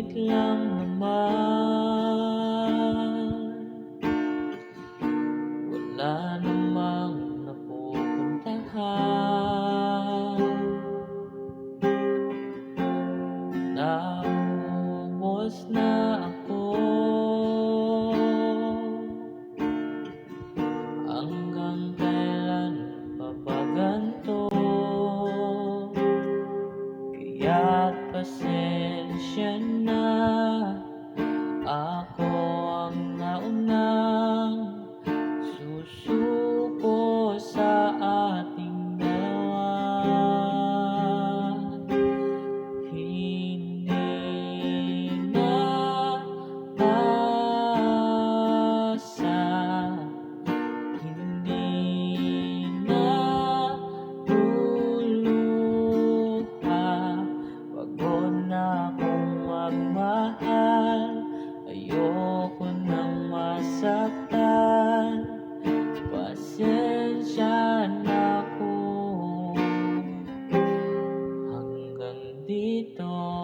Langit lang naman. Kaya't pasensya na. Ako ang naunang susunod. dito.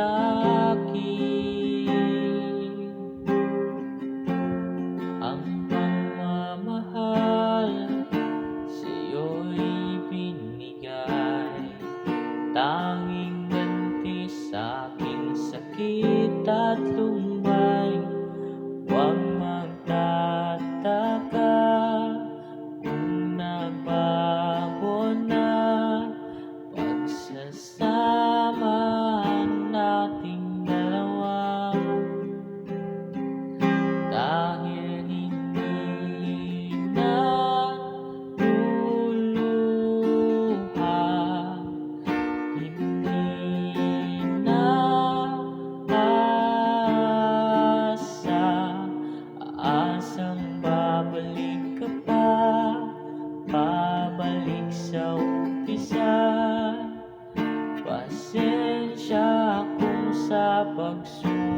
sa'kin Ang pagmamahal sa'yo'y binigay. Tanging ganti sa'king sakit at lungkot pagsuko.